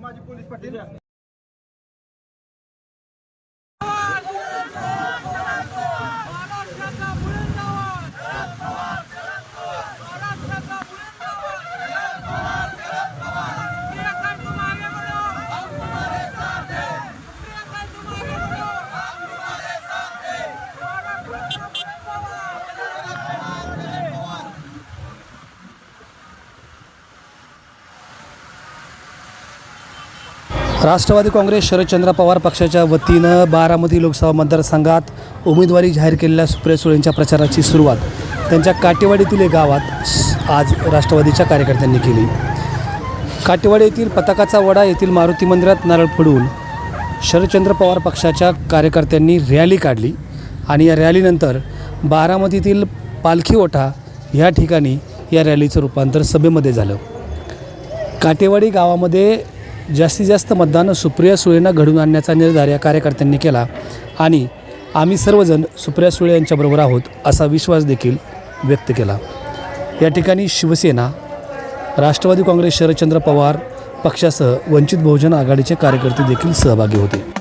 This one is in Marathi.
माझी पोलीस महाराष्ट्राचा राष्ट्रवादी काँग्रेस शरदचंद्र पवार पक्षाच्या वतीनं बारामती लोकसभा मतदारसंघात उमेदवारी जाहीर केलेल्या सुप्रिया सुळेंच्या प्रचाराची सुरुवात. त्यांच्या काटेवाडीतील गावात आज राष्ट्रवादीच्या कार्यकर्त्यांनी केली. काटेवाडी येथील पताकाचा वडा येथील मारुती मंदिरात नारळ फोडून शरदचंद्र पवार पक्षाच्या कार्यकर्त्यांनी रॅली काढली आणि या रॅलीनंतर बारामतीतील पालखी ओठा या ठिकाणी या रॅलीचं रूपांतर सभेमध्ये झालं. काटेवाडी गावामध्ये जास्तीत जास्त मतदान सुप्रिया सुळेंना घडून आणण्याचा निर्धार या कार्यकर्त्यांनी केला. आणि आम्ही सर्वजण सुप्रिया सुळे यांच्याबरोबर आहोत असा विश्वास देखील व्यक्त केला. या ठिकाणी शिवसेना राष्ट्रवादी काँग्रेस शरदचंद्र पवार पक्षासह वंचित बहुजन आघाडीचे कार्यकर्ते देखील सहभागी होते.